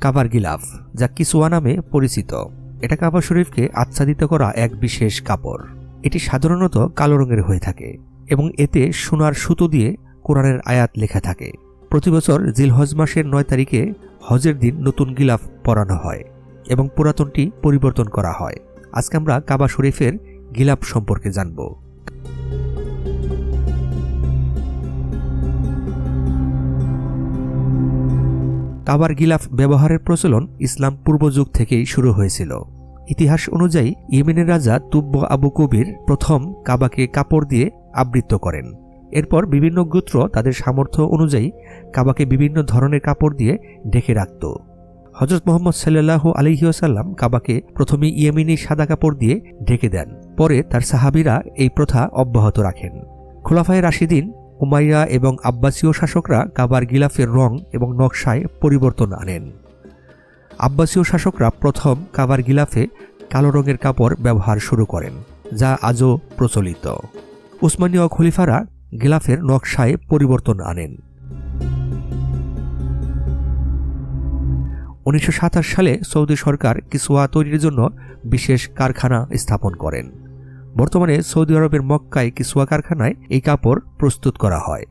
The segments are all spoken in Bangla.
কাবার গিলাফ, যা কিসোয়া নামে পরিচিত। এটা কাবা শরীফকে আচ্ছাদিত করা এক বিশেষ কাপড়। এটি সাধারণত কালো রঙের হয়ে থাকে এবং এতে সোনার সুতো দিয়ে কোরআনের আয়াত লেখা থাকে। প্রতি বছর জিলহজ মাসের নয় তারিখে হজের দিন নতুন গিলাফ পরানো হয় এবং পুরাতনটি পরিবর্তন করা হয়। আজকে আমরা কাবা শরীফের গিলাফ সম্পর্কে জানব। কাবার গিলাফ ব্যবহারের প্রচলন ইসলাম পূর্বযুগ থেকেই শুরু হয়েছিল। ইতিহাস অনুযায়ী ইয়েমেনের রাজা তুব্ব আবু কবির প্রথম কাবাকে কাপড় দিয়ে আবৃত করেন। এরপর বিভিন্ন গোত্র তাদের সামর্থ্য অনুযায়ী কাবাকে বিভিন্ন ধরনের কাপড় দিয়ে ঢেকে রাখত। হজরত মোহাম্মদ সাল্লাহ আলহিউসাল্লাম কাবাকে প্রথমে ইয়েমিনি সাদা কাপড় দিয়ে ঢেকে দেন, পরে তার সাহাবিরা এই প্রথা অব্যাহত রাখেন। খোলাফায় রাশিদিন উমাইয়া এবং আব্বাসীয় শাসকরা কাবার গিলাফের রং এবং নকশায় পরিবর্তন আনেন। আব্বাসীয় শাসকরা প্রথম কাবার গিলাফে কালো রঙের কাপড় ব্যবহার শুরু করেন, যা আজও প্রচলিত। উসমানীয় খলিফারা গিলাফের নকশায় পরিবর্তন আনেন। উনিশশো সাতাশ সালে সৌদি সরকার কিসোয়া তৈরির জন্য বিশেষ কারখানা স্থাপন করেন। বর্তমানে সৌদি আরবের মক্কায় কিসোয়া কারখানায় এই কাপড় প্রস্তুত করা হয়।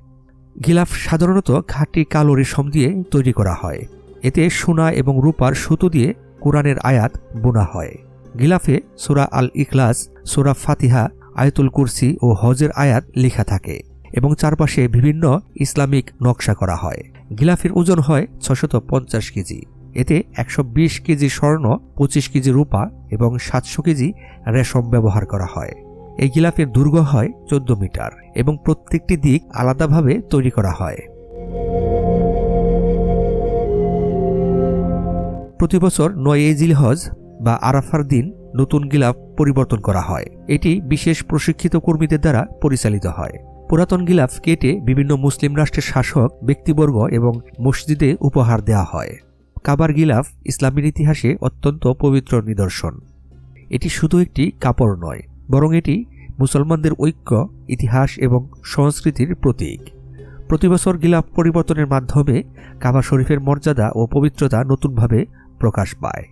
গিলাফ সাধারণত খাঁটি কালো রেশম দিয়ে তৈরি করা হয়। এতে সোনা এবং রূপার সুতো দিয়ে কোরআনের আয়াত বোনা হয়। গিলাফে সোরা আল ইখলাস সোরা ফাতিহা, আয়তুল কুরসি ও হজের আয়াত লেখা থাকে এবং চারপাশে বিভিন্ন ইসলামিক নকশা করা হয়। গিলাফের ওজন হয় ছশত পঞ্চাশ কেজি। এতে একশো বিশ কেজি স্বর্ণ, পঁচিশ কেজি রূপা এবং সাতশো কেজি রেশম ব্যবহার করা হয়। এই গিলাফের দুর্গ হয় চোদ্দ মিটার এবং প্রত্যেকটি দিক আলাদাভাবে তৈরি করা হয়। প্রতি বছর নয় জিলহজ বা আরাফার দিন নতুন গিলাফ পরিবর্তন করা হয়। এটি বিশেষ প্রশিক্ষিত কর্মীদের দ্বারা পরিচালিত হয়। পুরাতন গিলাফ কেটে বিভিন্ন মুসলিম রাষ্ট্রের শাসক, ব্যক্তিবর্গ এবং মসজিদে উপহার দেওয়া হয়। কাবার গিলাফ ইসলামের ইতিহাসে অত্যন্ত পবিত্র নিদর্শন। এটি শুধু একটি কাপড় নয়, বরং এটি মুসলমানদের ঐক্য, ইতিহাস এবং সংস্কৃতির প্রতীক। প্রতিবছর গিলাফ পরিবর্তনের মাধ্যমে কাবা শরীফের মর্যাদা ও পবিত্রতা নতুনভাবে প্রকাশ পায়।